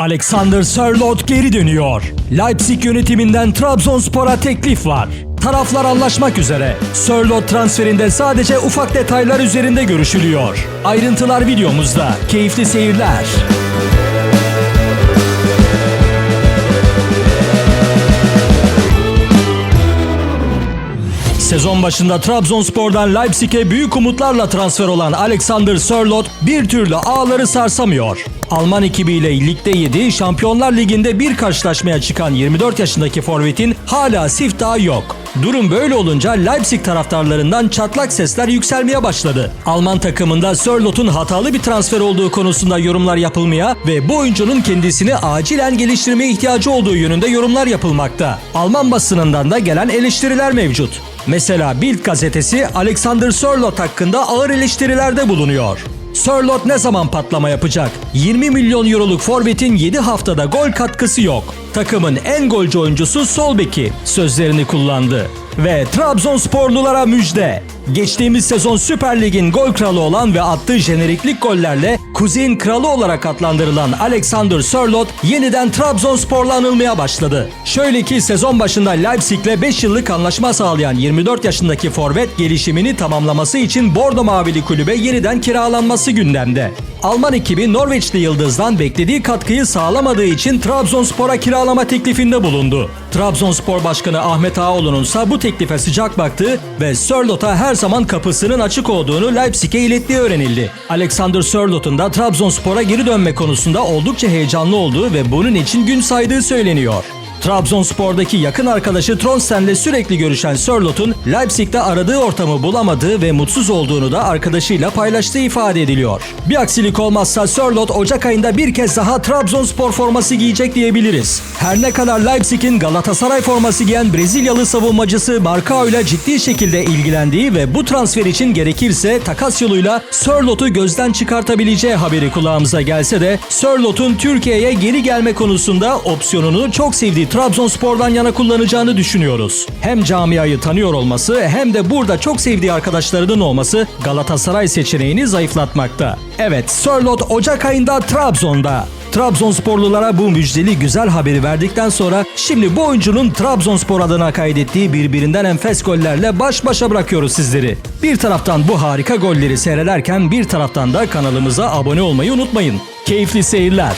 Alexander Sörloth geri dönüyor. Leipzig yönetiminden Trabzonspor'a teklif var. Taraflar anlaşmak üzere. Sörloth transferinde sadece ufak detaylar üzerinde görüşülüyor. Ayrıntılar videomuzda. Keyifli seyirler. Sezon başında Trabzonspor'dan Leipzig'e büyük umutlarla transfer olan Alexander Sörloth bir türlü ağları sarsamıyor. Alman ekibiyle ligde 7, Şampiyonlar Ligi'nde bir karşılaşmaya çıkan 24 yaşındaki forvetin hala siftahı yok. Durum böyle olunca Leipzig taraftarlarından çatlak sesler yükselmeye başladı. Alman takımında Sörloth'un hatalı bir transfer olduğu konusunda yorumlar yapılmaya ve bu oyuncunun kendisini acilen geliştirmeye ihtiyacı olduğu yönünde yorumlar yapılmakta. Alman basınından da gelen eleştiriler mevcut. Mesela Bild gazetesi Alexander Sörloth hakkında ağır eleştirilerde bulunuyor. Sörloth ne zaman patlama yapacak? 20 milyon euroluk forvetin 7 haftada gol katkısı yok. Takımın en golcü oyuncusu sol beki sözlerini kullandı. Ve Trabzonsporlulara müjde. Geçtiğimiz sezon Süper Lig'in gol kralı olan ve attığı jeneriklik gollerle Kuzey'in kralı olarak adlandırılan Alexander Sörloth yeniden Trabzonspor'la anılmaya başladı. Şöyle ki sezon başında Leipzig'le 5 yıllık anlaşma sağlayan 24 yaşındaki forvet gelişimini tamamlaması için Bordo Mavili kulübe yeniden kiralanması gündemde. Alman ekibi Norveçli Yıldız'dan beklediği katkıyı sağlamadığı için Trabzonspor'a kiralama teklifinde bulundu. Trabzonspor Başkanı Ahmet Ağaoğlu'nun ise bu teklife sıcak baktığı ve Sörloth'a her zaman kapısının açık olduğunu Leipzig'e ilettiği öğrenildi. Alexander Sörloth'un da Trabzonspor'a geri dönme konusunda oldukça heyecanlı olduğu ve bunun için gün saydığı söyleniyor. Trabzonspor'daki yakın arkadaşı Tronsen'le sürekli görüşen Sörloth'un Leipzig'te aradığı ortamı bulamadığı ve mutsuz olduğunu da arkadaşıyla paylaştığı ifade ediliyor. Bir aksilik olmazsa Sörloth Ocak ayında bir kez daha Trabzonspor forması giyecek diyebiliriz. Her ne kadar Leipzig'in Galatasaray forması giyen Brezilyalı savunmacısı Marcao ile ciddi şekilde ilgilendiği ve bu transfer için gerekirse takas yoluyla Sörloth'u gözden çıkartabileceği haberi kulağımıza gelse de Sörloth'un Türkiye'ye geri gelme konusunda opsiyonunu çok sevdiği Trabzonspor'dan yana kullanacağını düşünüyoruz. Hem camiayı tanıyor olması hem de burada çok sevdiği arkadaşlarının olması Galatasaray seçeneğini zayıflatmakta. Evet, Sörloth Ocak ayında Trabzon'da. Trabzonsporlulara bu müjdeli güzel haberi verdikten sonra şimdi bu oyuncunun Trabzonspor adına kaydettiği birbirinden enfes gollerle baş başa bırakıyoruz sizleri. Bir taraftan bu harika golleri seyrederken bir taraftan da kanalımıza abone olmayı unutmayın. Keyifli seyirler.